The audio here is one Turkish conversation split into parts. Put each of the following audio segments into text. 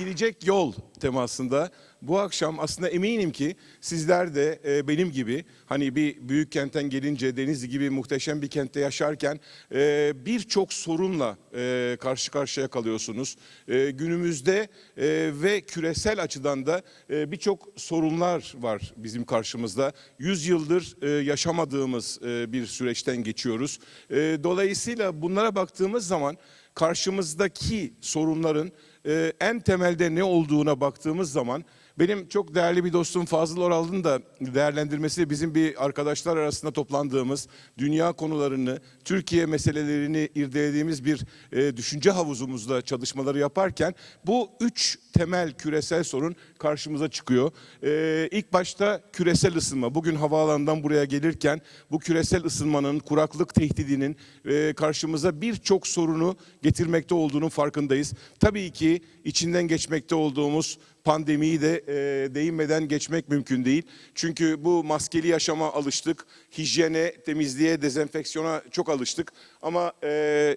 gidilecek yol temasında bu akşam aslında eminim ki sizler de e, benim gibi hani bir büyük kentten gelince Denizli gibi muhteşem bir kentte yaşarken e, birçok sorunla e, karşı karşıya kalıyorsunuz. E, günümüzde e, ve küresel açıdan da e, birçok sorunlar var bizim karşımızda. Yüz yıldır e, yaşamadığımız e, bir süreçten geçiyoruz. E, dolayısıyla bunlara baktığımız zaman karşımızdaki sorunların e, en temelde ne olduğuna baktığımız zaman benim çok değerli bir dostum Fazıl Oral'ın da değerlendirmesi bizim bir arkadaşlar arasında toplandığımız dünya konularını, Türkiye meselelerini irdelediğimiz bir e, düşünce havuzumuzda çalışmaları yaparken bu üç temel küresel sorun karşımıza çıkıyor. E, ilk başta küresel ısınma. Bugün havaalanından buraya gelirken bu küresel ısınmanın, kuraklık tehdidinin e, karşımıza birçok sorunu getirmekte olduğunun farkındayız. Tabii ki içinden geçmekte olduğumuz pandemiyi de e, değinmeden geçmek mümkün değil. Çünkü bu maskeli yaşama alıştık. Hijyene, temizliğe, dezenfeksiyona çok alıştık. Ama e,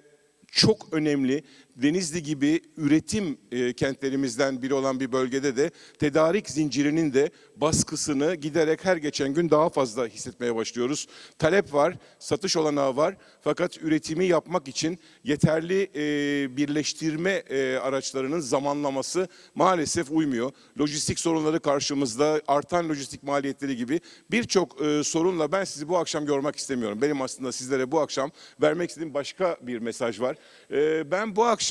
çok önemli Denizli gibi üretim e, kentlerimizden biri olan bir bölgede de tedarik zincirinin de baskısını giderek her geçen gün daha fazla hissetmeye başlıyoruz. Talep var, satış olanağı var fakat üretimi yapmak için yeterli e, birleştirme e, araçlarının zamanlaması maalesef uymuyor. Lojistik sorunları karşımızda, artan lojistik maliyetleri gibi birçok sorunla ben sizi bu akşam görmek istemiyorum. Benim aslında sizlere bu akşam vermek istediğim başka bir mesaj var. Ben bu akşam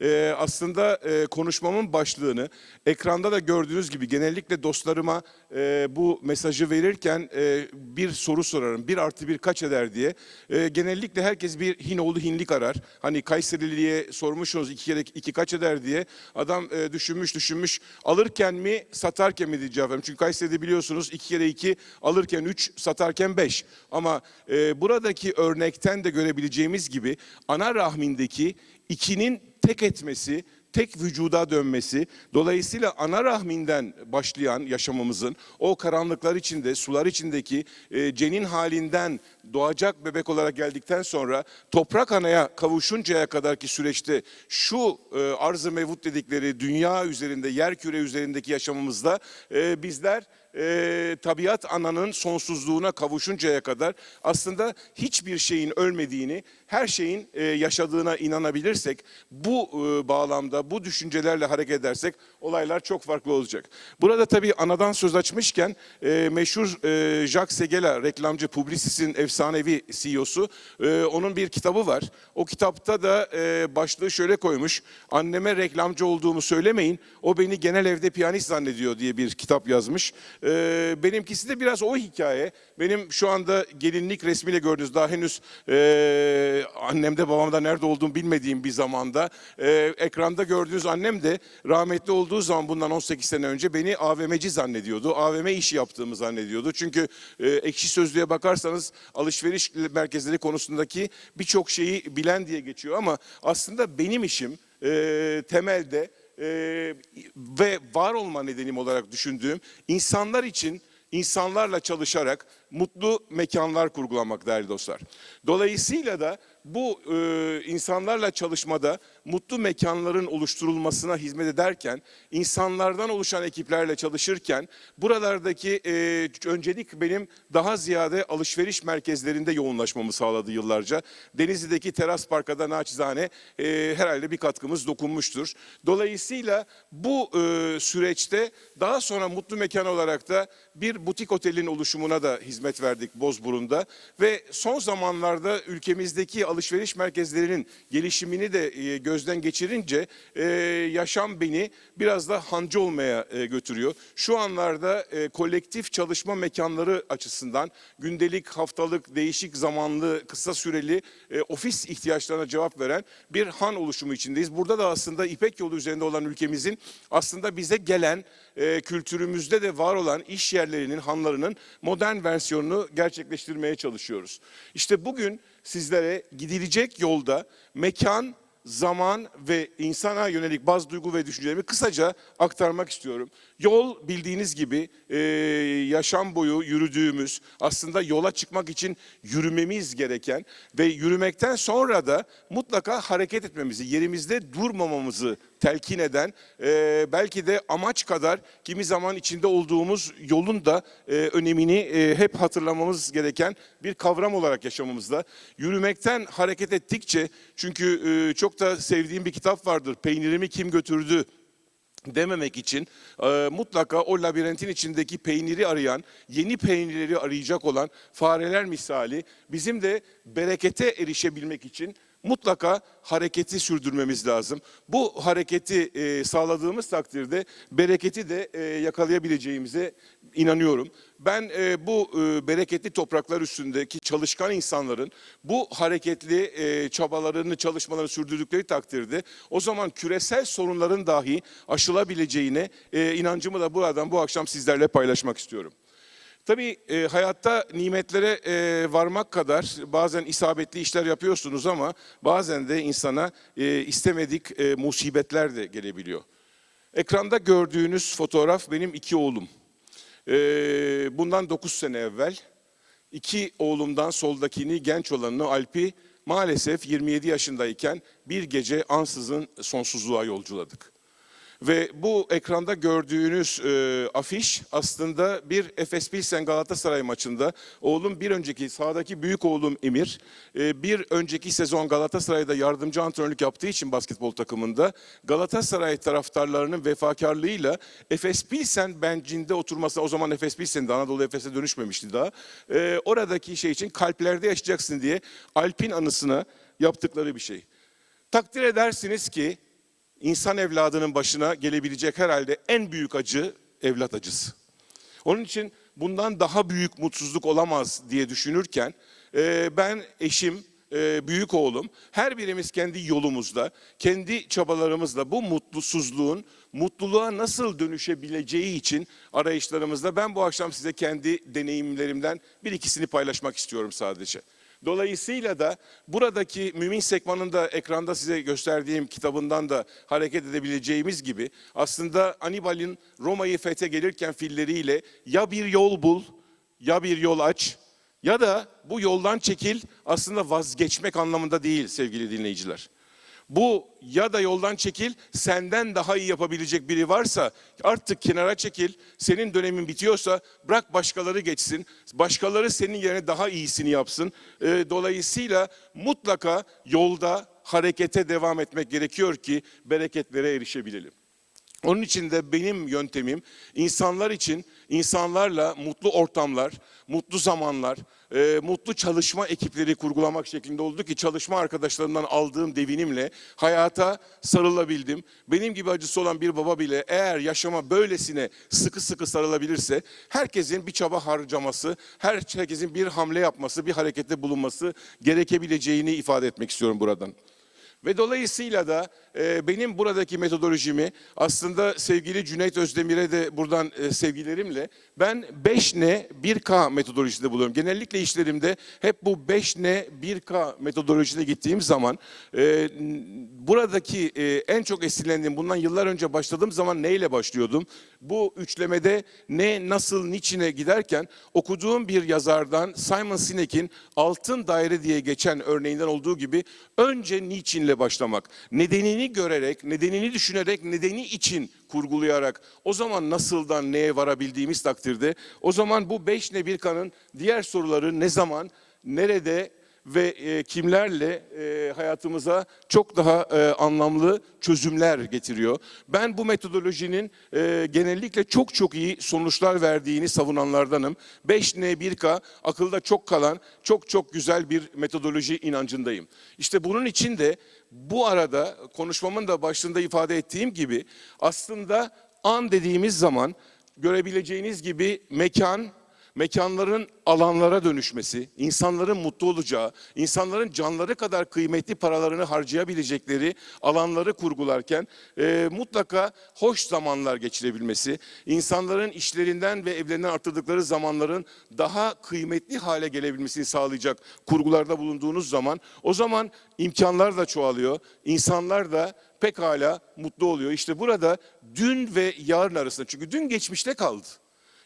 e, aslında e, konuşmamın başlığını ekranda da gördüğünüz gibi genellikle dostlarıma e, bu mesajı verirken e, bir soru sorarım. Bir artı bir kaç eder diye. E, genellikle herkes bir Hinoğlu Hinlik arar. Hani Kayserili'ye sormuşsunuz iki kere iki kaç eder diye. Adam e, düşünmüş düşünmüş alırken mi satarken mi diye cevap veririm. Çünkü Kayseri'de biliyorsunuz iki kere iki alırken üç satarken beş. Ama e, buradaki örnekten de görebileceğimiz gibi ana rahmindeki ikinin tek etmesi, tek vücuda dönmesi, dolayısıyla ana rahminden başlayan yaşamımızın o karanlıklar içinde, sular içindeki e, cenin halinden doğacak bebek olarak geldikten sonra toprak anaya kavuşuncaya kadarki süreçte şu e, arz-ı mevut dedikleri dünya üzerinde, yer küre üzerindeki yaşamımızda e, bizler e, tabiat ananın sonsuzluğuna kavuşuncaya kadar aslında hiçbir şeyin ölmediğini, her şeyin e, yaşadığına inanabilirsek, bu e, bağlamda, bu düşüncelerle hareket edersek olaylar çok farklı olacak. Burada tabii anadan söz açmışken e, meşhur e, Jacques Seguela, reklamcı Publicis'in efsanevi CEO'su, e, onun bir kitabı var. O kitapta da e, başlığı şöyle koymuş, anneme reklamcı olduğumu söylemeyin, o beni genel evde piyanist zannediyor diye bir kitap yazmış. Ee, benimkisi de biraz o hikaye. Benim şu anda gelinlik resmiyle gördüğünüz daha henüz e, annemde babamda nerede olduğumu bilmediğim bir zamanda e, ekranda gördüğünüz annem de rahmetli olduğu zaman bundan 18 sene önce beni AVM'ci zannediyordu. AVM işi yaptığımı zannediyordu. Çünkü e, ekşi sözlüğe bakarsanız alışveriş merkezleri konusundaki birçok şeyi bilen diye geçiyor ama aslında benim işim e, temelde e, ve var olma nedenim olarak düşündüğüm insanlar için insanlarla çalışarak mutlu mekanlar kurgulamak değerli dostlar. Dolayısıyla da bu e, insanlarla çalışmada mutlu mekanların oluşturulmasına hizmet ederken, insanlardan oluşan ekiplerle çalışırken buralardaki e, öncelik benim daha ziyade alışveriş merkezlerinde yoğunlaşmamı sağladı yıllarca. Denizli'deki teras parkada naçizane e, herhalde bir katkımız dokunmuştur. Dolayısıyla bu e, süreçte daha sonra mutlu mekan olarak da bir butik otelin oluşumuna da hizmet verdik Bozburun'da ve son zamanlarda ülkemizdeki alışveriş merkezlerinin gelişimini de e, gözden geçirince e, yaşam beni biraz da hancı olmaya e, götürüyor. Şu anlarda kolektif çalışma mekanları açısından gündelik, haftalık, değişik zamanlı, kısa süreli ofis ihtiyaçlarına cevap veren bir han oluşumu içindeyiz. Burada da aslında İpek yolu üzerinde olan ülkemizin aslında bize gelen kültürümüzde de var olan iş yerlerinin, hanlarının modern versiyonunu gerçekleştirmeye çalışıyoruz. İşte bugün sizlere gidilecek yolda mekan, zaman ve insana yönelik bazı duygu ve düşüncelerimi kısaca aktarmak istiyorum. Yol bildiğiniz gibi e, yaşam boyu yürüdüğümüz aslında yola çıkmak için yürümemiz gereken ve yürümekten sonra da mutlaka hareket etmemizi, yerimizde durmamamızı telkin eden, e, belki de amaç kadar kimi zaman içinde olduğumuz yolun da e, önemini e, hep hatırlamamız gereken bir kavram olarak yaşamamızda. Yürümekten hareket ettikçe, çünkü e, çok da sevdiğim bir kitap vardır, Peynirimi Kim Götürdü? dememek için e, mutlaka o labirentin içindeki peyniri arayan, yeni peynirleri arayacak olan fareler misali bizim de berekete erişebilmek için mutlaka hareketi sürdürmemiz lazım. Bu hareketi e, sağladığımız takdirde bereketi de e, yakalayabileceğimize inanıyorum. Ben e, bu e, bereketli topraklar üstündeki çalışkan insanların bu hareketli e, çabalarını, çalışmalarını sürdürdükleri takdirde o zaman küresel sorunların dahi aşılabileceğine e, inancımı da buradan bu akşam sizlerle paylaşmak istiyorum. Tabii e, hayatta nimetlere e, varmak kadar bazen isabetli işler yapıyorsunuz ama bazen de insana e, istemedik e, musibetler de gelebiliyor. Ekranda gördüğünüz fotoğraf benim iki oğlum. E, bundan 9 sene evvel iki oğlumdan soldakini genç olanını Alp'i maalesef 27 yaşındayken bir gece ansızın sonsuzluğa yolculadık. Ve bu ekranda gördüğünüz e, afiş aslında bir Efes Pilsen Galatasaray maçında oğlum bir önceki sağdaki büyük oğlum Emir e, bir önceki sezon Galatasaray'da yardımcı antrenörlük yaptığı için basketbol takımında Galatasaray taraftarlarının vefakarlığıyla Efes Pilsen bencinde oturması o zaman Efes Pilsen'de Anadolu Efes'e dönüşmemişti daha. E, oradaki şey için kalplerde yaşayacaksın diye Alp'in anısına yaptıkları bir şey. Takdir edersiniz ki insan evladının başına gelebilecek herhalde en büyük acı evlat acısı. Onun için bundan daha büyük mutsuzluk olamaz diye düşünürken e, ben eşim, e, büyük oğlum her birimiz kendi yolumuzda, kendi çabalarımızla bu mutsuzluğun mutluluğa nasıl dönüşebileceği için arayışlarımızda ben bu akşam size kendi deneyimlerimden bir ikisini paylaşmak istiyorum sadece. Dolayısıyla da buradaki Mümin Sekman'ın da ekranda size gösterdiğim kitabından da hareket edebileceğimiz gibi aslında Anibal'in Roma'yı fethe gelirken filleriyle ya bir yol bul ya bir yol aç ya da bu yoldan çekil aslında vazgeçmek anlamında değil sevgili dinleyiciler. Bu ya da yoldan çekil, senden daha iyi yapabilecek biri varsa artık kenara çekil. Senin dönemin bitiyorsa bırak başkaları geçsin. Başkaları senin yerine daha iyisini yapsın. Ee, dolayısıyla mutlaka yolda harekete devam etmek gerekiyor ki bereketlere erişebilelim. Onun için de benim yöntemim insanlar için insanlarla mutlu ortamlar, mutlu zamanlar, e, mutlu çalışma ekipleri kurgulamak şeklinde oldu ki çalışma arkadaşlarımdan aldığım devinimle hayata sarılabildim. Benim gibi acısı olan bir baba bile eğer yaşama böylesine sıkı sıkı sarılabilirse herkesin bir çaba harcaması, herkesin bir hamle yapması, bir harekette bulunması gerekebileceğini ifade etmek istiyorum buradan. Ve dolayısıyla da e, benim buradaki metodolojimi aslında sevgili Cüneyt Özdemir'e de buradan e, sevgilerimle ben 5N 1K metodolojisinde buluyorum. Genellikle işlerimde hep bu 5N 1K metodolojisine gittiğim zaman e, buradaki e, en çok esinlendiğim bundan yıllar önce başladığım zaman neyle başlıyordum? Bu üçlemede ne, nasıl, niçine giderken okuduğum bir yazardan Simon Sinek'in Altın Daire diye geçen örneğinden olduğu gibi önce niçinle başlamak. Nedenini görerek, nedenini düşünerek, nedeni için kurgulayarak o zaman nasıldan neye varabildiğimiz takdirde o zaman bu beş ne bir kanın diğer soruları ne zaman, nerede ve e, kimlerle e, hayatımıza çok daha e, anlamlı çözümler getiriyor. Ben bu metodolojinin e, genellikle çok çok iyi sonuçlar verdiğini savunanlardanım. 5N1K akılda çok kalan çok çok güzel bir metodoloji inancındayım. İşte bunun için de bu arada konuşmamın da başında ifade ettiğim gibi aslında an dediğimiz zaman görebileceğiniz gibi mekan, mekanların alanlara dönüşmesi, insanların mutlu olacağı, insanların canları kadar kıymetli paralarını harcayabilecekleri alanları kurgularken e, mutlaka hoş zamanlar geçirebilmesi, insanların işlerinden ve evlerinden arttırdıkları zamanların daha kıymetli hale gelebilmesini sağlayacak kurgularda bulunduğunuz zaman o zaman imkanlar da çoğalıyor, insanlar da pekala mutlu oluyor. İşte burada dün ve yarın arasında çünkü dün geçmişte kaldı.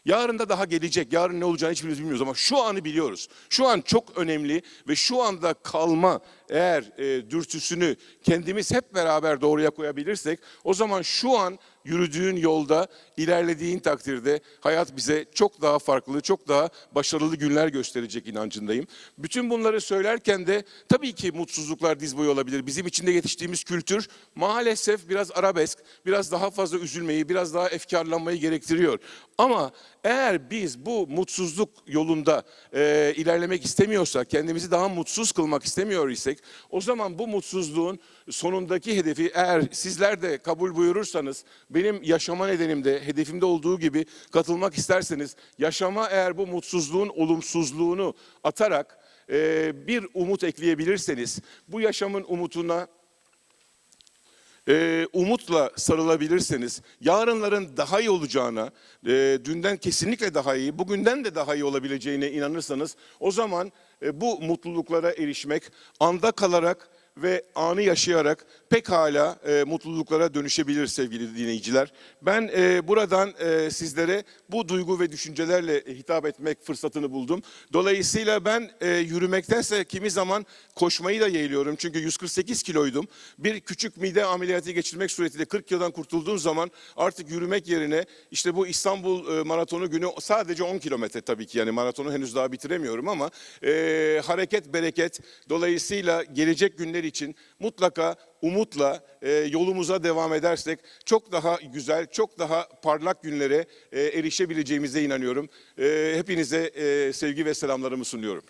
Yarın da daha gelecek. Yarın ne olacağını hiçbirimiz bilmiyoruz ama şu anı biliyoruz. Şu an çok önemli ve şu anda kalma eğer e, dürtüsünü kendimiz hep beraber doğruya koyabilirsek o zaman şu an yürüdüğün yolda ilerlediğin takdirde hayat bize çok daha farklı, çok daha başarılı günler gösterecek inancındayım. Bütün bunları söylerken de tabii ki mutsuzluklar diz boyu olabilir. Bizim içinde yetiştiğimiz kültür maalesef biraz arabesk, biraz daha fazla üzülmeyi, biraz daha efkarlanmayı gerektiriyor. Ama eğer biz bu mutsuzluk yolunda e, ilerlemek istemiyorsak, kendimizi daha mutsuz kılmak istemiyor isek, o zaman bu mutsuzluğun sonundaki hedefi eğer sizler de kabul buyurursanız, benim yaşama nedenimde, hedefimde olduğu gibi katılmak isterseniz, yaşama eğer bu mutsuzluğun olumsuzluğunu atarak e, bir umut ekleyebilirseniz, bu yaşamın umutuna e, umutla sarılabilirseniz, yarınların daha iyi olacağına, e, dünden kesinlikle daha iyi, bugünden de daha iyi olabileceğine inanırsanız, o zaman e, bu mutluluklara erişmek, anda kalarak ve anı yaşayarak pekala e, mutluluklara dönüşebilir sevgili dinleyiciler. Ben e, buradan e, sizlere bu duygu ve düşüncelerle hitap etmek fırsatını buldum. Dolayısıyla ben e, yürümektense kimi zaman koşmayı da yeğliyorum. Çünkü 148 kiloydum. Bir küçük mide ameliyatı geçirmek suretiyle 40 kilodan kurtulduğum zaman artık yürümek yerine işte bu İstanbul e, maratonu günü sadece 10 kilometre tabii ki yani maratonu henüz daha bitiremiyorum ama e, hareket bereket. Dolayısıyla gelecek günler için mutlaka umutla e, yolumuza devam edersek çok daha güzel, çok daha parlak günlere e, erişebileceğimize inanıyorum. E, hepinize e, sevgi ve selamlarımı sunuyorum.